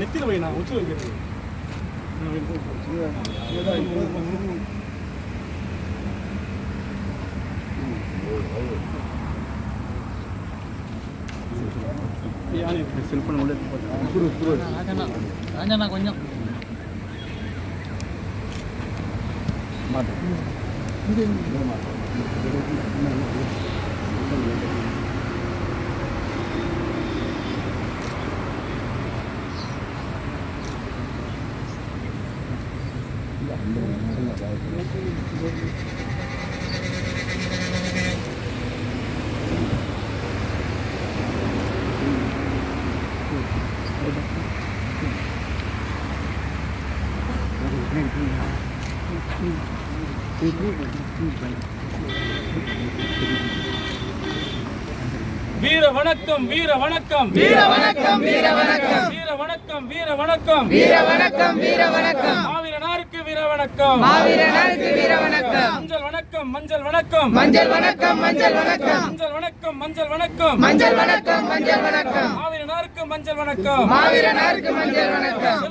நெத்தில வை நான் உச்சு வைக்கிறது ஏதோ 이 안에 있을 뻔 원래 거죠. 안전하고 안전하군요. 맞아. 근데 맞아. 뭐 안 되는 생각 나요. வீர வணக்கம் வீர வணக்கம். வீர வணக்கம் வீர வணக்கம். வீர வணக்கம் வீர வணக்கம். வீர வணக்கம் வீர வணக்கம். மாவீரனாருக்கு வீர வணக்கம். மாவீரனாருக்கு வீர வணக்கம். மஞ்சள் வணக்கம் மஞ்சள் வணக்கம். மஞ்சள் வணக்கம் மஞ்சள் வணக்கம். மஞ்சள் வணக்கம் மஞ்சள் வணக்கம். மஞ்சள் வணக்கம் மஞ்சள் வணக்கம். மாவீரனாருக்கு மஞ்சள் வணக்கம். மாவீரனாருக்கு மஞ்சள் வணக்கம்.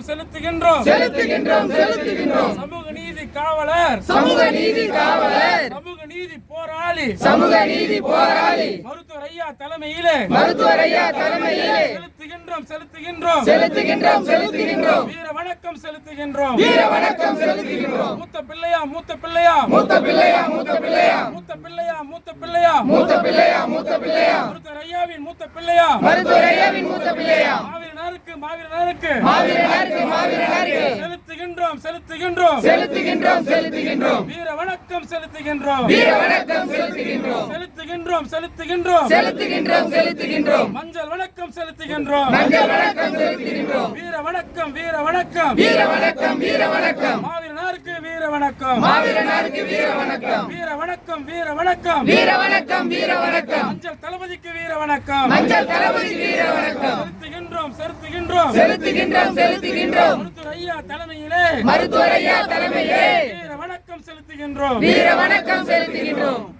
செலுத்துகின்றோம் செலுத்துகின்றோம். செலுத்துகின்றோம் செலுத்துகின்றோம். சமூக நீதி காவலர். சமூக நீதி காவலர். சமூக நீதி போராளி. சமூக நீதி போராளி. மருத்துவர் ஐயா தலைமையிலே. மருத்துவர் ஐயா தலைமையிலே. செலுத்துகின்றோம் செலுத்துகின்றோம். செலுத்துகின்றோம் செலுத்துகின்றோம். வீர வணக்கம் செலுத்துகின்றோம். வீர வணக்கம் செலுத்துகின்றோம். மூத்த பிள்ளையா மூத்த பிள்ளையா. மூத்த பிள்ளையா மூத்த பிள்ளையா. மூத்த பிள்ளையா மூத்த பிள்ளையா. மூத்த பிள்ளையா மூத்த பிள்ளையா. மருத்துவர் ஐயாவின் மூத்த பிள்ளையா. மருத்துவர் ஐயாவின் மூத்த பிள்ளையா. செலுத்துகின்றோம் செலுத்துகின்றோம். செலுத்துகின்றோம் செலுத்துகின்றோம். வீர வணக்கம் செலுத்துகின்றோம். வீர வணக்கம் செலுத்துகின்றோம். செலுத்துகின்றோம் செலுத்துகின்றோம். செலுத்துகின்றோம் செலுத்துகின்றோம். மஞ்சள் வணக்கம் செலுத்துகின்றோம். மஞ்சள் வணக்கம் செலுத்துகின்றோம். வீர வணக்கம் வீர வணக்கம் வீர வணக்கம் வீர வணக்கம் மாவீரனாருக்கு வீர வணக்கம் மாவீரனாருக்கு வீர வணக்கம் வீர வணக்கம் வீர வணக்கம் வீர வணக்கம் வீர வணக்கம் மஞ்சள் தளபதிக்கு வீர வணக்கம் மஞ்சள் தளபதி வீர வணக்கம் செலுத்துகின்றோம். செலுத்துகின்றோம் செலுத்துகின்றோம். மருத்துவர் ஐயா தலைமையிலே. மருத்துவர் ஐயா தலைமையிலே. வீர வணக்கம் செலுத்துகின்றோம். வீர வணக்கம் செலுத்துகின்றோம்.